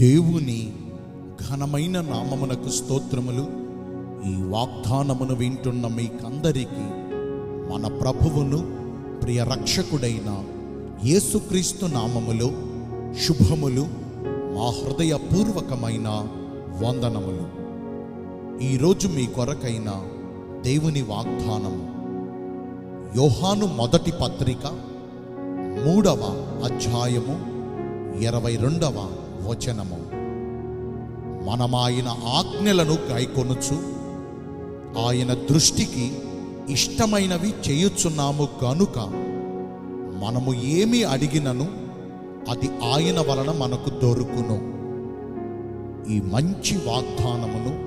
దేవుని ఘనమైన నామమునకు స్తోత్రములు. ఈ వాగ్దానమును వింటున్న మీకందరికీ మన ప్రభువును ప్రియ రక్షకుడైన యేసుక్రీస్తు నామములో శుభములు మా హృదయపూర్వకమైన వందనములు. ఈరోజు మీ కొరకైన దేవుని వాగ్దానము. యోహాను మొదటి పత్రిక మూడవ అధ్యాయము ఇరవై రెండవ వచనము. మనమాయన ఆజ్ఞలను గాయకొనుచు ఆయన దృష్టికి ఇష్టమైనవి చేయుచున్నాము గనుక మనము ఏమి అడిగినను అది ఆయన వలన మనకు దొరుకును. ఈ మంచి వాగ్దానమును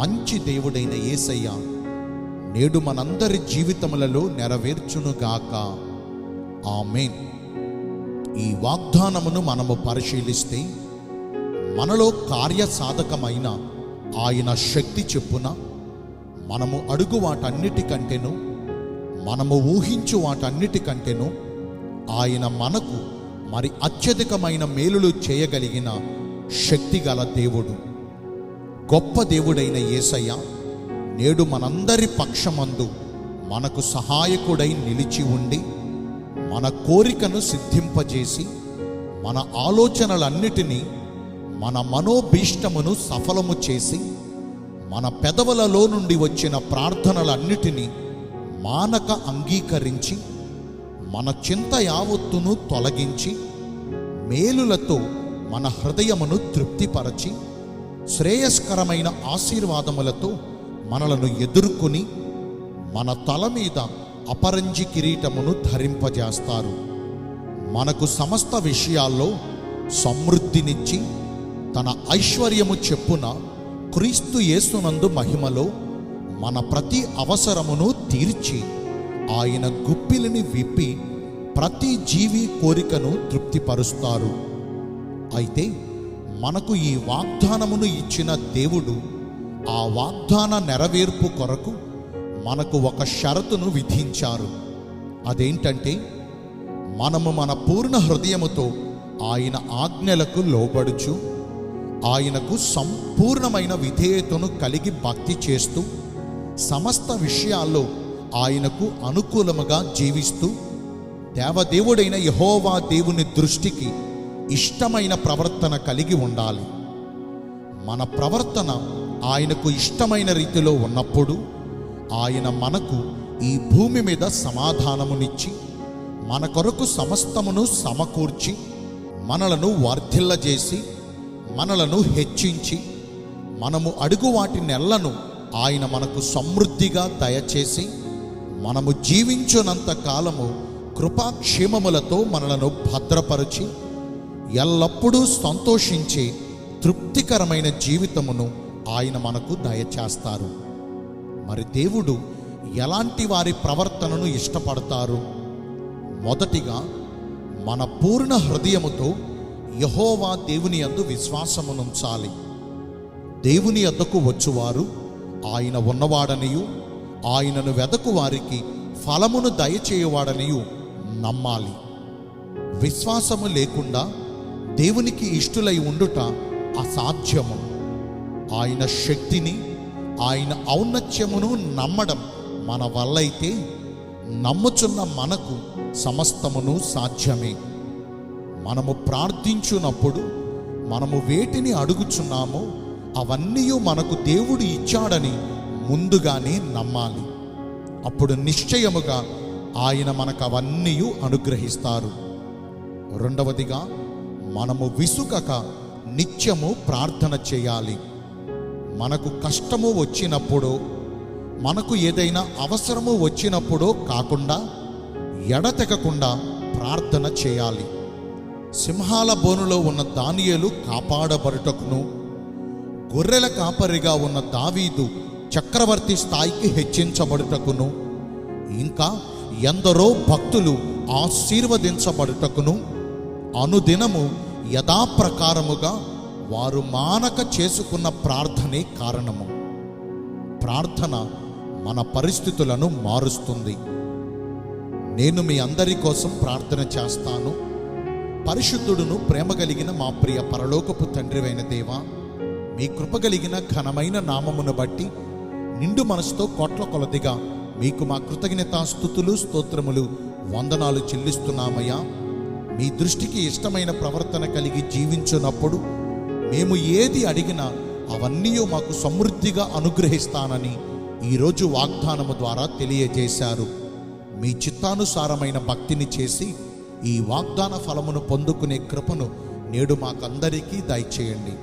మంచి దేవుడైన యేసయ్య నేడు మనందరి జీవితములలో నెరవేర్చునుగాక. ఆమెన్. ఈ వాగ్దానమును మనము పరిశీలిస్తే మనలో కార్యసాధకమైన ఆయన శక్తి చెప్పున మనము అడుగు వాటన్నిటికంటేను మనము ఊహించు వాటన్నిటికంటేను ఆయన మనకు మరి అత్యధికమైన మేలులు చేయగలిగిన శక్తిగల దేవుడు గొప్ప దేవుడైన యేసయ్య నేడు మనందరి పక్షమందు మనకు సహాయకుడై నిలిచి ఉండి మన కోరికను సిద్ధింపజేసి మన ఆలోచనలన్నిటినీ మన మనోభీష్టమును సఫలము చేసి మన పెదవులలో నుండి వచ్చిన ప్రార్థనలన్నిటినీ మానక అంగీకరించి మన చింత యావత్తును తొలగించి మేలులతో మన హృదయమును తృప్తిపరచి శ్రేయస్కరమైన ఆశీర్వాదములతో మనలను ఎదుర్కొని మన తల మీద అపరంజి కిరీటమును ధరింపజేస్తారు. మనకు సమస్త విషయాల్లో సమృద్ధినిచ్చి తన ఐశ్వర్యము చెప్పున క్రీస్తు యేసునందు మహిమలో మన ప్రతి అవసరమును తీర్చి ఆయన గుప్పిలిని విప్పి ప్రతి జీవి కోరికను తృప్తిపరుస్తారు. అయితే మనకు ఈ వాగ్దానమును ఇచ్చిన దేవుడు ఆ వాగ్దాన నెరవేర్పు కొరకు మనకు ఒక షరతును విధించారు. అదేంటంటే మనము మన పూర్ణ హృదయముతో ఆయన ఆజ్ఞలకు లోబడుచు ఆయనకు సంపూర్ణమైన విధేయతను కలిగి భక్తి చేస్తూ సమస్త విషయాల్లో ఆయనకు అనుకూలముగా జీవిస్తూ దేవదేవుడైన యహోవా దేవుని దృష్టికి ఇష్టమైన ప్రవర్తన కలిగి ఉండాలి. మన ప్రవర్తన ఆయనకు ఇష్టమైన రీతిలో ఉన్నప్పుడు ఆయన మనకు ఈ భూమి మీద సమాధానమునిచ్చి మన కొరకు సమస్తమును సమకూర్చి మనలను వర్ధిల్లజేసి మనలను హెచ్చించి మనము అడుగు వాటి నెలలను ఆయన మనకు సమృద్ధిగా దయచేసి మనము జీవించునంత కాలము కృపాక్షేమములతో మనలను భద్రపరచి ఎల్లప్పుడూ సంతోషించే తృప్తికరమైన జీవితమును ఆయన మనకు దయచేస్తారు. మరి దేవుడు ఎలాంటి వారి ప్రవర్తనను ఇష్టపడతారు? మొదటిగా మన పూర్ణ హృదయముతో యహోవా దేవుని అందు విశ్వాసమునుంచాలి. దేవుని అద్దకు వచ్చువారు ఆయన ఉన్నవాడనియు ఆయనను వెదకు వారికి ఫలమును దయచేయవాడనియు నమ్మాలి. విశ్వాసము లేకుండా దేవునికి ఇష్టులై ఉండుట అసాధ్యము. ఆయన శక్తిని ఆయన ఔన్నత్యమును నమ్మడం మన వల్లైతే నమ్ముచున్న మనకు సమస్తమును సాధ్యమే. మనము ప్రార్థించున్నప్పుడు మనము వేటిని అడుగుచున్నామో అవన్నీ మనకు దేవుడు ఇచ్చాడని ముందుగానే నమ్మాలి. అప్పుడు నిశ్చయముగా ఆయన మనకు అవన్నీ అనుగ్రహిస్తారు. రెండవదిగా మనము విసుకక నిత్యము ప్రార్థన చేయాలి. మనకు కష్టము వచ్చినప్పుడు మనకు ఏదైనా అవసరము వచ్చినప్పుడో కాకుండా ఎడతెగకుండా ప్రార్థన చేయాలి. సింహాల బోనులో ఉన్న దానియలు కాపాడబడుటకును గొర్రెల కాపరిగా ఉన్న దావీదు చక్రవర్తి స్థాయికి హెచ్చించబడుటకును ఇంకా ఎందరో భక్తులు ఆశీర్వదించబడుటకును అనుదినము యథాప్రకారముగా వారు మానక చేసుకున్న ప్రార్థనే కారణము. ప్రార్థన మన పరిస్థితులను మారుస్తుంది. నేను మీ అందరి కోసం ప్రార్థన చేస్తాను. పరిశుద్ధుడును ప్రేమ కలిగిన మా ప్రియ పరలోకపు తండ్రివైన దేవా మీ కృప కలిగిన ఘనమైన నామమును బట్టి నిండు మనసుతో కోట్ల కొలదిగా మీకు మా కృతజ్ఞతా స్థుతులు స్తోత్రములు వందనాలు చెల్లిస్తున్నామయ్యా. మీ దృష్టికి ఇష్టమైన ప్రవర్తన కలిగి జీవించున్నప్పుడు మేము ఏది అడిగినా అవన్నీ మాకు సమృద్ధిగా అనుగ్రహిస్తానని ఈరోజు వాగ్దానము ద్వారా తెలియజేశారు. మీ చిత్తానుసారమైన భక్తిని చేసి ఈ వాగ్దాన ఫలమును పొందుకునే కృపను నేడు మాకందరికీ దయచేయండి.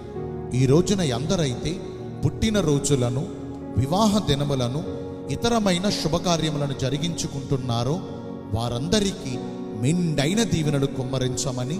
ఈ రోజున ఎందరైతే పుట్టిన రోజులను వివాహ దినములను ఇతరమైన శుభకార్యములను జరిగించుకుంటున్నారో వారందరికీ మిండైన దీవెనలు కుమ్మరించమని